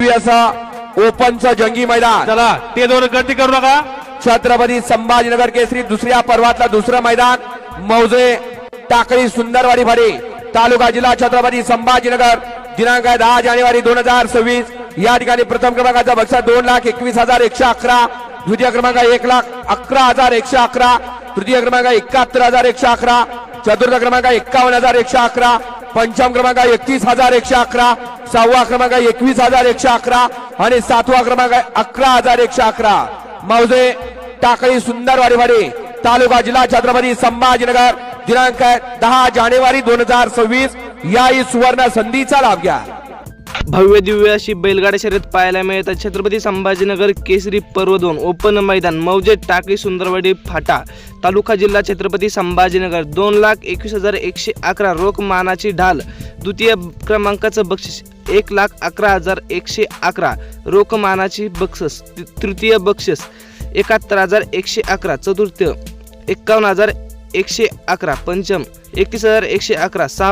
असा ओपनचं जंगी मैदान. चला ते दोन गर्दी करू नका. छत्रपती संभाजीनगर केसरी दुसऱ्या पर्वातला दुसरं मैदान. मौजे टाकळी सुंदरवाडी भाडी तालुका जिल्हा छत्रपती संभाजीनगर. दिनांक आहे दहा जानेवारी दोन हजार सव्वीस. या ठिकाणी प्रथम क्रमांकाचा बक्षा दोन लाख एकवीस हजार एकशे अकरा. द्वितीय क्रमांक एक लाख अकरा हजार एकशे अकरा. तृतीय क्रमांक एकाहत्तर हजार एकशे अकरा. चतुर्थ क्रमांक एक्कावन्न हजार एकशे अकरा. पंचम क्रमांक एकतीस हजार एकशे अकरा. सहावा क्रमांक एकवीस हजार एकशे अकरा आणि सातवा क्रमांक अकरा हजार एकशे अकरा. मौजे टाकळी सुंदर वाडीवाडी तालुका जिल्हा छत्रपती संभाजीनगर दिनांक दहा जानेवारी दोन हजार सव्वीस. याही सुवर्ण संधीचा लाभ घ्या. भव्य दिव्य अशी बैलगाडी शर्यत पाहायला मिळतात छत्रपती संभाजीनगर केसरी पर्व दोन ओपन मैदान मौजे टाकळी सुंदरवाडी फाटा तालुका जिल्हा छत्रपती संभाजीनगर दोन लाख एकवीस हजार एकशे अकरा रोख मानाची ढाल. द्वितीय क्रमांकाचं बक्षीस एक लाख अकरा हजार एकशे अकरा. रोखमानाची बक्षस बक्षीस तृतीय बक्षीस एकाहत्तर हजार एकशे अकरा. चतुर्थ एक्कावन्न हजार एकशे अकरा. पंचम एकतीस हजार एकशे अकरा. सहा